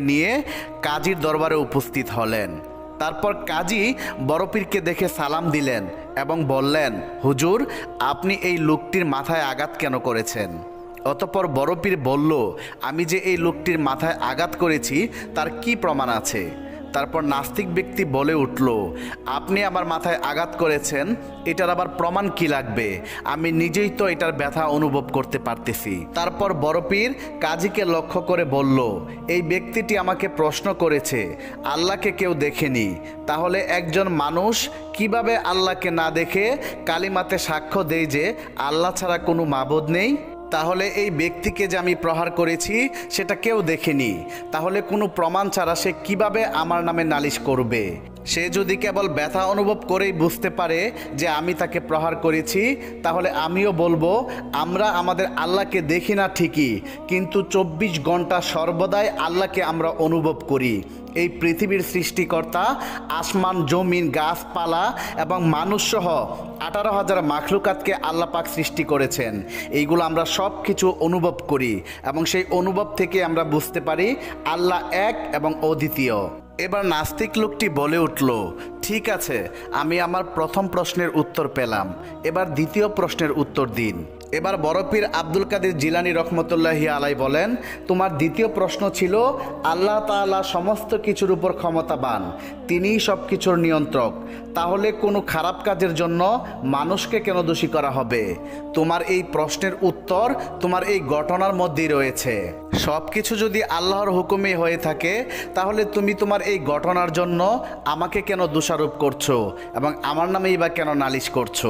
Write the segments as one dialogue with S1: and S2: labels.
S1: নিয়ে কাজীর দরবারে উপস্থিত হলেন। তারপর কাজী বড়পীরকে দেখে সালাম দিলেন এবং বললেন, হুজুর, আপনি এই লোকটির মাথায় আঘাত কেন করেছেন? অতপর বড়পীর বলল, আমি যে এই লোকটির মাথায় আঘাত করেছি, তার কি প্রমাণ আছে? তারপর নাস্তিক ব্যক্তি বলে উঠল, আপনি আমার মাথায় আঘাত করেছেন, এটার আবার প্রমাণ কি লাগবে? আমি নিজেই তো এটার ব্যথা অনুভব করতে পারতেছি। তারপর বড়পীর কাজীকে লক্ষ্য করে বলল, এই ব্যক্তিটি আমাকে প্রশ্ন করেছে, আল্লাহকে কেউ দেখেনি। তাহলে একজন মানুষ কীভাবে আল্লাহকে না দেখে কালিমাতে সাক্ষ্য দেয় যে আল্লাহ ছাড়া কোনো মাবুদ নেই? তাহলে এই ব্যক্তিকে যে আমি প্রহার করেছি, সেটা কেউ দেখেনি। তাহলে কোনো প্রমাণ ছাড়া সে কীভাবে আমার নামে নালিশ করবে? সে যদি কেবল ব্যথা অনুভব করেই বুঝতে পারে যে আমি তাকে প্রহার করেছি, তাহলে আমিও বলব, আমরা আমাদের আল্লাহকে দেখি না ঠিকই, কিন্তু চব্বিশ ঘণ্টা সর্বদাই আল্লাহকে আমরা অনুভব করি। এই পৃথিবীর সৃষ্টিকর্তা, আসমান, জমিন, গাছপালা এবং মানুষসহ আঠারো হাজার মাখলুকাতকে আল্লাহ পাক সৃষ্টি করেছেন। এইগুলো আমরা সব কিছু অনুভব করি এবং সেই অনুভব থেকে আমরা বুঝতে পারি, আল্লাহ এক এবং অদ্বিতীয়। এবার নাস্তিক লোকটি বলে উঠল, ঠিক আছে, আমি আমার প্রথম প্রশ্নের উত্তর পেলাম। এবার দ্বিতীয় প্রশ্নের উত্তর দিন। এবার বরফির আব্দুল কাদের জিলানি রহমতুল্লাহি আলাই বলেন, তোমার দ্বিতীয় প্রশ্ন ছিল, আল্লাহ তাআলা সমস্ত কিছুর উপর ক্ষমতাবান, তিনিই সব কিছুর নিয়ন্ত্রক। তাহলে কোনো খারাপ কাজের জন্য মানুষকে কেন দোষী করা হবে? তোমার এই প্রশ্নের উত্তর তোমার এই ঘটনার মধ্যেই রয়েছে। সব কিছু যদি আল্লাহর হুকুমে হয়ে থাকে, তাহলে তুমি তোমার এই ঘটনার জন্য আমাকে কেন দোষারোপ করছ এবং আমার নামেই বা কেন নালিশ করছ?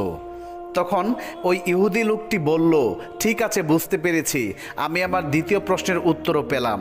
S1: তখন ওই ইহুদি লোকটি বলল, ঠিক আছে, বুঝতে পেরেছি। আমি আমার দ্বিতীয় প্রশ্নের উত্তরও পেলাম।